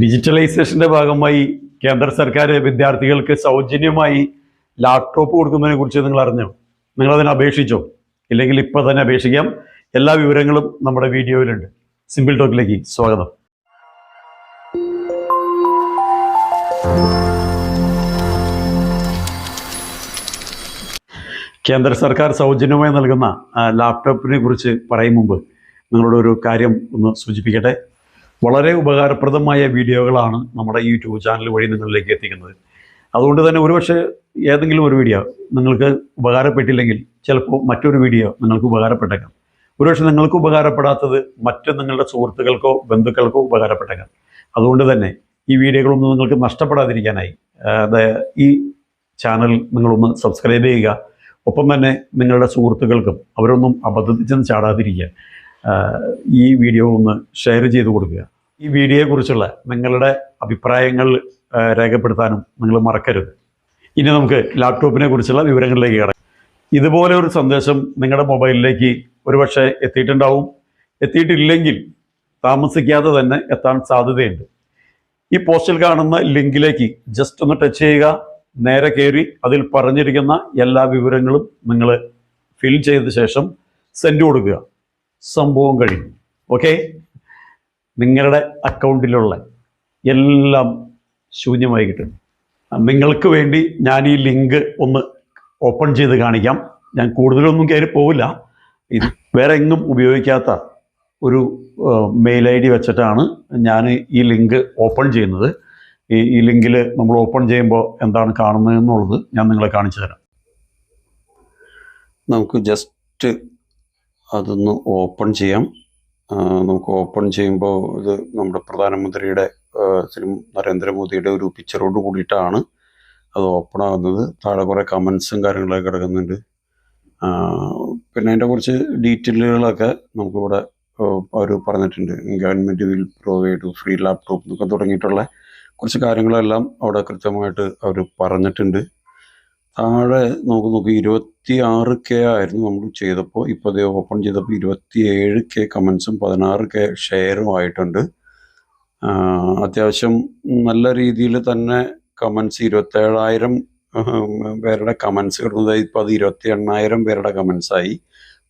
ഡിജിറ്റലൈസേഷന്റെ ഭാഗമായി കേന്ദ്ര സർക്കാർ വിദ്യാർത്ഥികൾക്ക് സൗജന്യമായി ലാപ്ടോപ്പ് കൊടുക്കുന്നതിനെ കുറിച്ച് നിങ്ങൾ അറിഞ്ഞോ? നിങ്ങൾ അതിന് അപേക്ഷിച്ചോ? ഇല്ലെങ്കിൽ ഇപ്പോൾ തന്നെ അപേക്ഷിക്കാം. എല്ലാ വിവരങ്ങളും നമ്മുടെ വീഡിയോയിലുണ്ട്. സിമ്പിൾ ടോക്കിലേക്ക് സ്വാഗതം. കേന്ദ്ര സർക്കാർ സൗജന്യമായി നൽകുന്ന ലാപ്ടോപ്പിനെ കുറിച്ച് പറയും മുമ്പ് നിങ്ങളോട് ഒരു കാര്യം ഒന്ന് സൂചിപ്പിക്കട്ടെ? വളരെ ഉപകാരപ്രദമായ വീഡിയോകളാണ് നമ്മുടെ യൂട്യൂബ് ചാനൽ വഴി നിങ്ങളിലേക്ക് എത്തിക്കുന്നത്. അതുകൊണ്ട് തന്നെ ഒരുപക്ഷെ ഏതെങ്കിലും ഒരു വീഡിയോ നിങ്ങൾക്ക് ഉപകാരപ്പെട്ടില്ലെങ്കിൽ ചിലപ്പോൾ മറ്റൊരു വീഡിയോ നിങ്ങൾക്ക് ഉപകാരപ്പെട്ടേക്കാം. ഒരുപക്ഷെ നിങ്ങൾക്ക് ഉപകാരപ്പെടാത്തത് മറ്റ് നിങ്ങളുടെ സുഹൃത്തുക്കൾക്കോ ബന്ധുക്കൾക്കോ ഉപകാരപ്പെട്ടേക്കാം. അതുകൊണ്ട് തന്നെ ഈ വീഡിയോകളൊന്നും നിങ്ങൾക്ക് നഷ്ടപ്പെടാതിരിക്കാനായി ഈ ചാനൽ നിങ്ങളൊന്ന് സബ്സ്ക്രൈബ് ചെയ്യുക. ഒപ്പം തന്നെ നിങ്ങളുടെ സുഹൃത്തുക്കൾക്കും അവരൊന്നും അബദ്ധത്തിൽ ചെന്ന് ചാടാതിരിക്കുക. ഈ വീഡിയോ ഒന്ന് ഷെയർ ചെയ്ത് കൊടുക്കുക. ഈ വീഡിയോയെക്കുറിച്ചുള്ള നിങ്ങളുടെ അഭിപ്രായങ്ങൾ രേഖപ്പെടുത്താനും നിങ്ങൾ മറക്കരുത്. ഇനി നമുക്ക് ലാപ്ടോപ്പിനെ കുറിച്ചുള്ള വിവരങ്ങളിലേക്ക് കിടക്കാം. ഇതുപോലെ ഒരു സന്ദേശം നിങ്ങളുടെ മൊബൈലിലേക്ക് ഒരുപക്ഷെ എത്തിയിട്ടുണ്ടാവും. എത്തിയിട്ടില്ലെങ്കിൽ താമസിക്കാതെ തന്നെ എത്താൻ സാധ്യതയുണ്ട്. ഈ പോസ്റ്റിൽ കാണുന്ന ലിങ്കിലേക്ക് ജസ്റ്റ് ഒന്ന് ടച്ച് ചെയ്യുക. നേരെ കയറി അതിൽ പറഞ്ഞിരിക്കുന്ന എല്ലാ വിവരങ്ങളും നിങ്ങൾ ഫിൽ ചെയ്ത ശേഷം സെൻഡ് കൊടുക്കുക. സംഭവം കഴിയും ഓക്കെ നിങ്ങളുടെ അക്കൗണ്ടിലുള്ള എല്ലാം ശൂന്യമായി കിട്ടും നിങ്ങൾക്ക് വേണ്ടി ഞാൻ ഈ ലിങ്ക് ഒന്ന് ഓപ്പൺ ചെയ്ത് കാണിക്കാം. ഞാൻ കൂടുതലൊന്നും കയറി പോവില്ല. ഇത് വേറെ എങ്ങും ഉപയോഗിക്കാത്ത ഒരു മെയിൽ ഐ ഡി വെച്ചിട്ടാണ് ഞാൻ ഈ ലിങ്ക് ഓപ്പൺ ചെയ്യുന്നത്. ഈ ഈ ലിങ്കിൽ നമ്മൾ ഓപ്പൺ ചെയ്യുമ്പോൾ എന്താണ് കാണുന്നത് എന്നുള്ളത് ഞാൻ നിങ്ങളെ കാണിച്ചു തരാം. നമുക്ക് ജസ്റ്റ് അതൊന്ന് ഓപ്പൺ ചെയ്യാം. നമുക്ക് ഓപ്പൺ ചെയ്യുമ്പോൾ ഇത് നമ്മുടെ പ്രധാനമന്ത്രിയുടെ ശ്രീ നരേന്ദ്രമോദിയുടെ ഒരു പിക്ചറോട് കൂടിയിട്ടാണ് അത് ഓപ്പൺ ആകുന്നത്. താഴെ കുറേ കമൻസും കാര്യങ്ങളൊക്കെ കിടക്കുന്നുണ്ട്. പിന്നെ അതിന്റെ കുറച്ച് ഡീറ്റെയിലുകളൊക്കെ നമുക്കിവിടെ അവർ പറഞ്ഞിട്ടുണ്ട്. Government will provide free laptop എന്നൊക്കെ തുടങ്ങിയിട്ടുള്ള കുറച്ച് കാര്യങ്ങളെല്ലാം അവിടെ കൃത്യമായിട്ട് അവർ പറഞ്ഞിട്ടുണ്ട്. താഴെ നമുക്ക് നോക്കി ഇരുപത്തി ആറ് കെ ആയിരുന്നു നമ്മൾ ചെയ്തപ്പോൾ. ഇപ്പോൾ ഇത് ഓപ്പൺ ചെയ്തപ്പോൾ ഇരുപത്തി ഏഴ് കെ കമൻസും പതിനാറ് കെ ഷെയറും ആയിട്ടുണ്ട്. അത്യാവശ്യം നല്ല രീതിയിൽ തന്നെ കമൻസ് ഇരുപത്തേഴായിരം പേരുടെ കമൻസ് കിട്ടുന്നത് ഇപ്പോൾ അത് ഇരുപത്തി എണ്ണായിരം പേരുടെ കമൻസായി.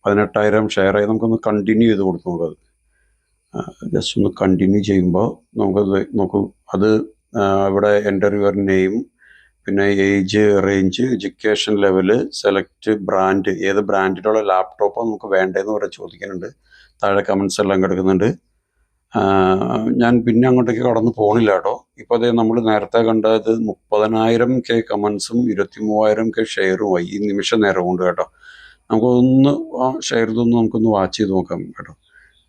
പതിനെട്ടായിരം ഷെയർ ആയി. നമുക്കൊന്ന് കണ്ടിന്യൂ ചെയ്ത് കൊടുത്തു നോക്കത് ജസ്റ്റ് ഒന്ന് കണ്ടിന്യൂ ചെയ്യുമ്പോൾ നമുക്കത് നോക്കും. അത് ഇവിടെ എന്റർ യുവർ നെയിം പിന്നെ age range education level select brand ഏത് ബ്രാൻഡിലുള്ള ലാപ്ടോപ്പാണ് നമുക്ക് വേണ്ടതെന്ന് വരെ ചോദിക്കുന്നുണ്ട്. താഴെ കമൻസ് എല്ലാം കിടക്കുന്നുണ്ട്. ഞാൻ പിന്നെ അങ്ങോട്ടേക്ക് കടന്നു പോകണില്ല കേട്ടോ. ഇപ്പോൾ അതേ നമ്മൾ നേരത്തെ കണ്ടത് മുപ്പതിനായിരം കെ കമൻസും ഇരുപത്തി മൂവായിരം കെ ഷെയറുമായി ഈ നിമിഷ നേരം കൊണ്ട് കേട്ടോ. നമുക്കൊന്ന് ഷെയർ ഇതൊന്ന് നമുക്കൊന്ന് വാച്ച് ചെയ്ത് നോക്കാം കേട്ടോ.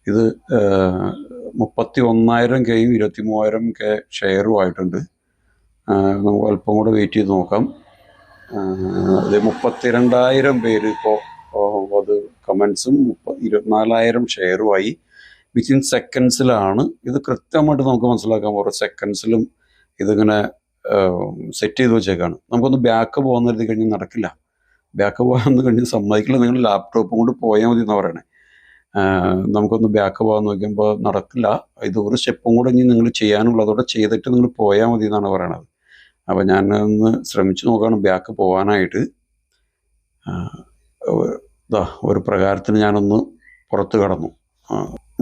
ഇത് മുപ്പത്തി ഒന്നായിരം കെയും ഇരുപത്തി മൂവായിരം കെ ഷെയറും ആയിട്ടുണ്ട്. നമുക്ക് അല്പം കൂടെ വെയിറ്റ് ചെയ്ത് നോക്കാം. അത് മുപ്പത്തിരണ്ടായിരം പേര് ഇപ്പോൾ അത് കമൻസും മുപ്പ ഇരുപത്തിനാലായിരം ഷെയറുമായി വിത്തിൻ സെക്കൻഡ്സിലാണ് ഇത് കൃത്യമായിട്ട് നമുക്ക് മനസ്സിലാക്കാൻ ഓരോ സെക്കൻഡ്സിലും ഇതിങ്ങനെ സെറ്റ് ചെയ്ത് വെച്ചേക്കാണ്. നമുക്കൊന്ന് ബാക്ക് പോകുന്ന കഴിഞ്ഞാൽ നടക്കില്ല. ബാക്ക് പോകാമെന്ന് കഴിഞ്ഞ് സമ്മതിക്കില്ല. നിങ്ങൾ ലാപ്ടോപ്പും കൊണ്ട് പോയാൽ മതി എന്നാണ് പറയണേ. നമുക്കൊന്ന് ബാക്ക് പോകാൻ നോക്കുമ്പോൾ നടക്കില്ല. ഇത് ഒരു സ്റ്റെപ്പും കൂടെ ഇനി നിങ്ങൾ ചെയ്യാനുള്ളതോടെ ചെയ്തിട്ട് നിങ്ങൾ പോയാൽ മതി എന്നാണ് പറയണത്. അപ്പം ഞാൻ ഒന്ന് ശ്രമിച്ചു നോക്കുകയാണ് ബാക്ക് പോകാനായിട്ട് ഇതാ ഒരു- പ്രകാരത്തിന് ഞാനൊന്ന് പുറത്ത് കടന്നു.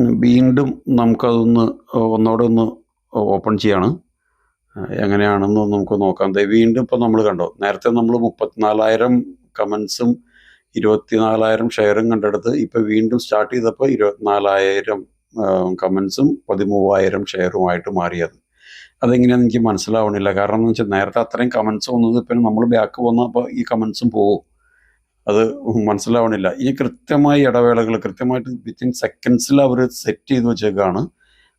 വീണ്ടും നമുക്കതൊന്ന് ഒന്നോടെ ഒന്ന് ഓപ്പൺ ചെയ്യാണ്. എങ്ങനെയാണെന്ന് നമുക്ക് നോക്കാം. വീണ്ടും ഇപ്പം നമ്മൾ കണ്ടോ നേരത്തെ നമ്മൾ മുപ്പത്തിനാലായിരം കമൻസും ഇരുപത്തിനാലായിരം ഷെയറും കണ്ടെടുത്ത് ഇപ്പം വീണ്ടും സ്റ്റാർട്ട് ചെയ്തപ്പോൾ ഇരുപത്തിനാലായിരം കമൻസും പതിമൂവായിരം ഷെയറുമായിട്ട് മാറിയത്. അതെങ്ങനെയാണെന്ന് എനിക്ക് മനസ്സിലാവണില്ല. കാരണം എന്ന് വെച്ചാൽ നേരത്തെ അത്രയും കമൻസ് വന്നത് ഇപ്പം നമ്മൾ ബാക്ക് വന്നപ്പോൾ ഈ കമൻസും പോകും അത് മനസ്സിലാവണില്ല. ഇനി കൃത്യമായി ഇടവേളകൾ കൃത്യമായിട്ട് വിത്തിൻ സെക്കൻഡ്സിൽ അവർ സെറ്റ് ചെയ്ത് വെച്ചേക്കാണ്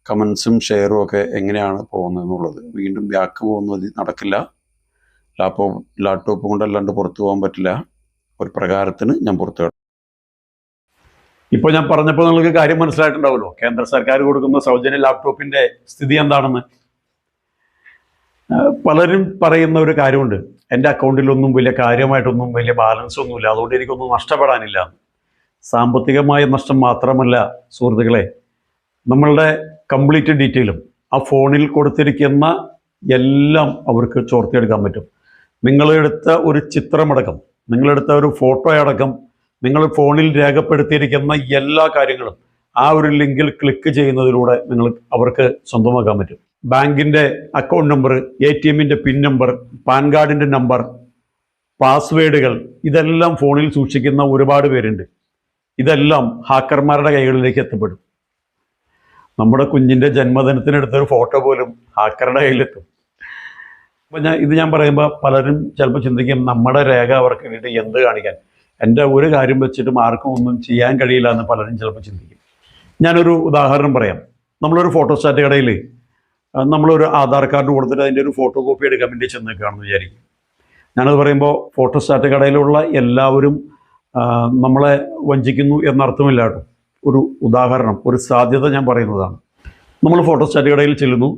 കമൻസും ഷെയറും ഒക്കെ എങ്ങനെയാണ് പോകുന്നത് എന്നുള്ളത് വീണ്ടും ബാക്ക് പോകുന്നത് നടക്കില്ല. ലാപ്ടോപ്പ് ലാപ്ടോപ്പ് കൊണ്ടല്ലാണ്ട് പുറത്തു പോകാൻ പറ്റില്ല. ഒരു പ്രകാരത്തിന് ഞാൻ പുറത്തു ഇപ്പോൾ ഞാൻ പറഞ്ഞപ്പോൾ നിങ്ങൾക്ക് കാര്യം മനസ്സിലായിട്ടുണ്ടാവുമല്ലോ. കേന്ദ്ര സർക്കാർ കൊടുക്കുന്ന സൗജന്യ ലാപ്ടോപ്പിന്റെ സ്ഥിതി എന്താണെന്ന്. പലരും പറയുന്ന ഒരു കാര്യമുണ്ട്. എന്റെ അക്കൗണ്ടിലൊന്നും വലിയ കാര്യമായിട്ടൊന്നും വലിയ ബാലൻസ് ഒന്നുമില്ല. അതുകൊണ്ട് എനിക്കൊന്നും നഷ്ടപ്പെടാനില്ല. സാമ്പത്തികമായ നഷ്ടം മാത്രമല്ല സുഹൃത്തുക്കളെ. നമ്മളുടെ കംപ്ലീറ്റ് ഡീറ്റെയിലും ആ ഫോണിൽ കൊടുത്തിരിക്കുന്ന എല്ലാം അവർക്ക് ചോർത്തിയെടുക്കാൻ പറ്റും. നിങ്ങളെടുത്ത ഒരു ചിത്രമടക്കം നിങ്ങളെടുത്ത ഒരു ഫോട്ടോ അടക്കം നിങ്ങൾ ഫോണിൽ രേഖപ്പെടുത്തിയിരിക്കുന്ന എല്ലാ കാര്യങ്ങളും ആ ഒരു ലിങ്കിൽ ക്ലിക്ക് ചെയ്യുന്നതിലൂടെ നിങ്ങൾ അവർക്ക് സ്വന്തമാക്കാൻ പറ്റും. ബാങ്കിന്റെ അക്കൗണ്ട് നമ്പർ എ ടി എമ്മിന്റെ പിൻ നമ്പർ പാൻ കാർഡിന്റെ നമ്പർ പാസ്വേഡുകൾ ഇതെല്ലാം ഫോണിൽ സൂക്ഷിക്കുന്ന ഒരുപാട് പേരുണ്ട്. ഇതെല്ലാം ഹാക്കർമാരുടെ കൈകളിലേക്ക് എത്തപ്പെടും. നമ്മുടെ കുഞ്ഞിന്റെ ജന്മദിനത്തിനെടുത്തൊരു ഫോട്ടോ പോലും ഹാക്കറുടെ കയ്യിലെത്തും. അപ്പം ഞാൻ ഇത് ഞാൻ പറയുമ്പോൾ പലരും ചിലപ്പോൾ ചിന്തിക്കും നമ്മുടെ രേഖ അവർക്ക് വേണ്ടി എന്ത് കാണിക്കാൻ? എന്റെ ഒരു കാര്യം വെച്ചിട്ടും ആർക്കും ഒന്നും ചെയ്യാൻ കഴിയില്ല എന്ന് പലരും ചിലപ്പോൾ ചിന്തിക്കും. ഞാനൊരു ഉദാഹരണം പറയാം. നമ്മളൊരു ഫോട്ടോസ്റ്റാറ്റ് കടയിൽ നമ്മളൊരു ആധാർ കാർഡ് കൊടുത്തിട്ട് അതിന്റെ ഒരു ഫോട്ടോ കോപ്പി എടുക്കാൻ വേണ്ടി ചെന്ന് നിൽക്കുകയാണെന്ന് വിചാരിക്കും. ഞാനത് പറയുമ്പോൾ ഫോട്ടോസ്റ്റാറ്റ് കടയിലുള്ള എല്ലാവരും നമ്മളെ വഞ്ചിക്കുന്നു എന്നർത്ഥമില്ല കേട്ടോ. ഒരു ഉദാഹരണം ഒരു സാധ്യത ഞാൻ പറയുന്നതാണ്. നമ്മൾ ഫോട്ടോസ്റ്റാറ്റ് കടയിൽ ചെല്ലുന്നു.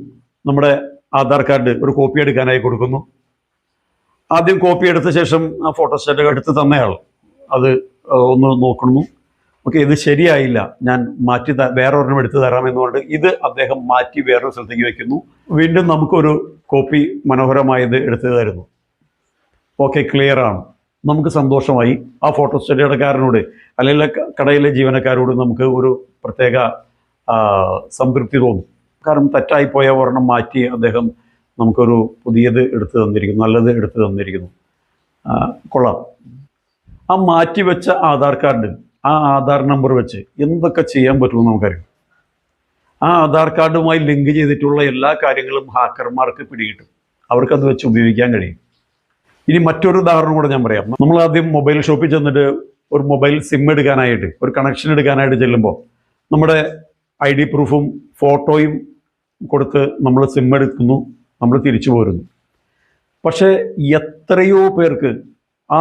നമ്മുടെ ആധാർ കാർഡ് ഒരു കോപ്പി എടുക്കാനായി കൊടുക്കുന്നു. ആദ്യം കോപ്പി എടുത്ത ശേഷം ആ ഫോട്ടോസ്റ്റാറ്റ് എടുത്ത് തന്നയാൾ അത് ഒന്ന് നോക്കുന്നു. ഓക്കെ ഇത് ശരിയായില്ല. ഞാൻ മാറ്റി വേറെ ഒരെണ്ണം എടുത്ത് പറഞ്ഞിട്ട് ഇത് അദ്ദേഹം മാറ്റി വേറൊരു സ്ഥലത്തേക്ക് വെക്കുന്നു. വീണ്ടും നമുക്കൊരു കോപ്പി മനോഹരമായത് എടുത്തു തരുന്നു. ഓക്കെ ക്ലിയർ ആണ്. നമുക്ക് സന്തോഷമായി. ആ ഫോട്ടോ സ്റ്റുഡിയോടക്കാരനോട് അല്ലെങ്കിൽ കടയിലെ ജീവനക്കാരോട് നമുക്ക് ഒരു പ്രത്യേക സംതൃപ്തി തോന്നും. കാരണം തെറ്റായിപ്പോയ ഒരെണ്ണം മാറ്റി അദ്ദേഹം നമുക്കൊരു പുതിയത് എടുത്തു തന്നിരിക്കുന്നു നല്ലത് എടുത്തു തന്നിരിക്കുന്നു. കൊള്ളാം. ആ മാറ്റി വെച്ച ആധാർ കാർഡ് ആ ആധാർ നമ്പർ വെച്ച് എന്തൊക്കെ ചെയ്യാൻ പറ്റുമെന്ന് നമുക്കറിയാം. ആ ആധാർ കാർഡുമായി ലിങ്ക് ചെയ്തിട്ടുള്ള എല്ലാ കാര്യങ്ങളും ഹാക്കർമാർക്ക് പിടികിട്ടും. അവർക്കത് വെച്ച് ഉപയോഗിക്കാൻ കഴിയും. ഇനി മറ്റൊരു ഉദാഹരണം കൂടെ ഞാൻ പറയാം. നമ്മൾ ആദ്യം മൊബൈൽ ഷോപ്പിൽ ചെന്നിട്ട് ഒരു മൊബൈൽ സിം എടുക്കാനായിട്ട് ഒരു കണക്ഷൻ എടുക്കാനായിട്ട് ചെല്ലുമ്പോൾ നമ്മുടെ ഐ ഡി പ്രൂഫും ഫോട്ടോയും കൊടുത്ത് നമ്മൾ സിം എടുക്കുന്നു നമ്മൾ തിരിച്ചു പോരുന്നു. പക്ഷേ എത്രയോ പേർക്ക് ആ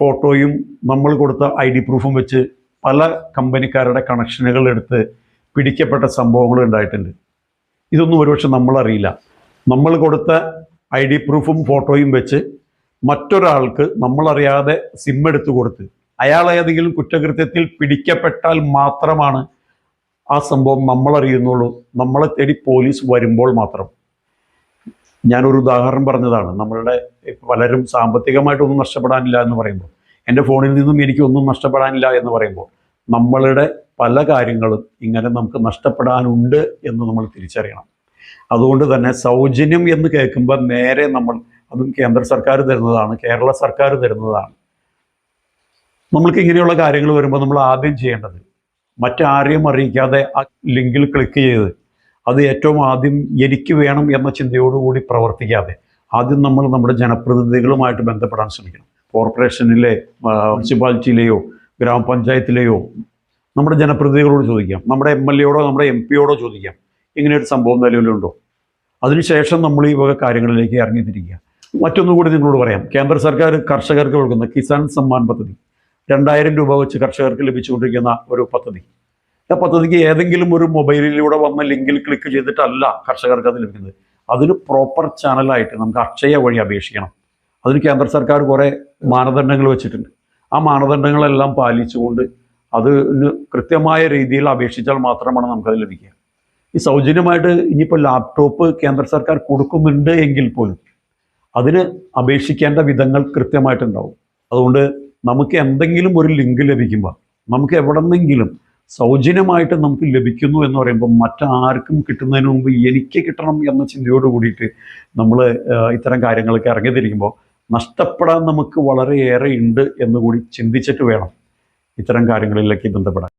ഫോട്ടോയും നമ്മൾ കൊടുത്ത ഐ ഡി പ്രൂഫും വെച്ച് പല കമ്പനിക്കാരുടെ കണക്ഷനുകൾ എടുത്ത് പിടിക്കപ്പെട്ട സംഭവങ്ങൾ ഉണ്ടായിട്ടുണ്ട്. ഇതൊന്നും ഒരുപക്ഷെ നമ്മളറിയില്ല. നമ്മൾ കൊടുത്ത ഐ ഡി പ്രൂഫും ഫോട്ടോയും വെച്ച് മറ്റൊരാൾക്ക് നമ്മളറിയാതെ സിം എടുത്തു കൊടുത്ത് അയാൾ ഏതെങ്കിലും കുറ്റകൃത്യത്തിൽ പിടിക്കപ്പെട്ടാൽ മാത്രമാണ് ആ സംഭവം നമ്മളറിയുന്നുള്ളൂ. നമ്മളെ തേടി പോലീസ് വരുമ്പോൾ മാത്രം. ഞാനൊരു ഉദാഹരണം പറഞ്ഞതാണ്. നമ്മളുടെ പലരും സാമ്പത്തികമായിട്ടൊന്നും നഷ്ടപ്പെടാനില്ല എന്ന് പറയുമ്പോൾ എന്റെ ഫോണിൽ നിന്നും എനിക്കൊന്നും നഷ്ടപ്പെടാനില്ല എന്ന് പറയുമ്പോൾ നമ്മളുടെ പല കാര്യങ്ങളും ഇങ്ങനെ നമുക്ക് നഷ്ടപ്പെടാനുണ്ട് എന്ന് നമ്മൾ തിരിച്ചറിയണം. അതുകൊണ്ട് തന്നെ സൗജന്യം എന്ന് കേൾക്കുമ്പോൾ നേരെ നമ്മൾ അതും കേന്ദ്ര സർക്കാർ തരുന്നതാണ് കേരള സർക്കാർ തരുന്നതാണ്. നമ്മൾക്ക് ഇങ്ങനെയുള്ള കാര്യങ്ങൾ വരുമ്പോൾ നമ്മൾ ആദ്യം ചെയ്യേണ്ടത് മറ്റാരെയും അറിയിക്കാതെ ആ ലിങ്കിൽ ക്ലിക്ക് ചെയ്ത് അത് ഏറ്റവും ആദ്യം എനിക്ക് വേണം എന്ന ചിന്തയോടുകൂടി പ്രവർത്തിക്കാതെ ആദ്യം നമ്മൾ നമ്മുടെ ജനപ്രതിനിധികളുമായിട്ട് ബന്ധപ്പെടാൻ ശ്രമിക്കണം. കോർപ്പറേഷനിലെ മുനിസിപ്പാലിറ്റിയിലെയോ ഗ്രാമപഞ്ചായത്തിലെയോ നമ്മുടെ ജനപ്രതിനിധികളോട് ചോദിക്കാം. നമ്മുടെ എം എൽ എയോടോ നമ്മുടെ എം പിയോടോ ചോദിക്കാം. ഇങ്ങനെയൊരു സംഭവം നിലവിലുണ്ടോ? അതിനുശേഷം നമ്മൾ ഈ വക കാര്യങ്ങളിലേക്ക് ഇറങ്ങിത്തിരിക്കുക. മറ്റൊന്നുകൂടി നിങ്ങളോട് പറയാം. കേന്ദ്ര സർക്കാർ കർഷകർക്ക് കൊടുക്കുന്ന കിസാൻ സമ്മാൻ പദ്ധതി. രണ്ടായിരം രൂപ വെച്ച് കർഷകർക്ക് ലഭിച്ചുകൊണ്ടിരിക്കുന്ന ഒരു പദ്ധതി. പദ്ധതിക്ക് ഏതെങ്കിലും ഒരു മൊബൈലിലൂടെ വന്ന ലിങ്കിൽ ക്ലിക്ക് ചെയ്തിട്ടല്ല കർഷകർക്ക് അത് ലഭിക്കുന്നത്. അതിന് പ്രോപ്പർ ചാനലായിട്ട് നമുക്ക് അക്ഷയ വഴി അപേക്ഷിക്കണം. അതിന് കേന്ദ്ര സർക്കാർ കുറേ മാനദണ്ഡങ്ങൾ വെച്ചിട്ടുണ്ട്. ആ മാനദണ്ഡങ്ങളെല്ലാം പാലിച്ചുകൊണ്ട് അതിന് കൃത്യമായ രീതിയിൽ അപേക്ഷിച്ചാൽ മാത്രമാണ് നമുക്കത് ലഭിക്കുക. ഈ സൗജന്യമായിട്ട് ഇനിയിപ്പോൾ ലാപ്ടോപ്പ് കേന്ദ്ര സർക്കാർ കൊടുക്കുന്നുണ്ട് എങ്കിൽ പോലും അതിന് അപേക്ഷിക്കേണ്ട വിധങ്ങൾ കൃത്യമായിട്ടുണ്ടാവും. അതുകൊണ്ട് നമുക്ക് എന്തെങ്കിലും ഒരു ലിങ്ക് ലഭിക്കുമ്പോൾ നമുക്ക് എവിടെന്നെങ്കിലും സൗജന്യമായിട്ട് നമുക്ക് ലഭിക്കുന്നു എന്ന് പറയുമ്പോൾ മറ്റാർക്കും കിട്ടുന്നതിന് മുമ്പ് എനിക്ക് കിട്ടണം എന്ന ചിന്തയോട് കൂടിയിട്ട് നമ്മൾ ഇത്തരം കാര്യങ്ങളൊക്കെ ഇറങ്ങിത്തിരിക്കുമ്പോൾ നഷ്ടപ്പെടാൻ നമുക്ക് വളരെയേറെ ഉണ്ട് എന്നുകൂടി ചിന്തിച്ചിട്ട് വേണം ഇത്തരം കാര്യങ്ങളിലേക്ക് ബന്ധപ്പെടാൻ.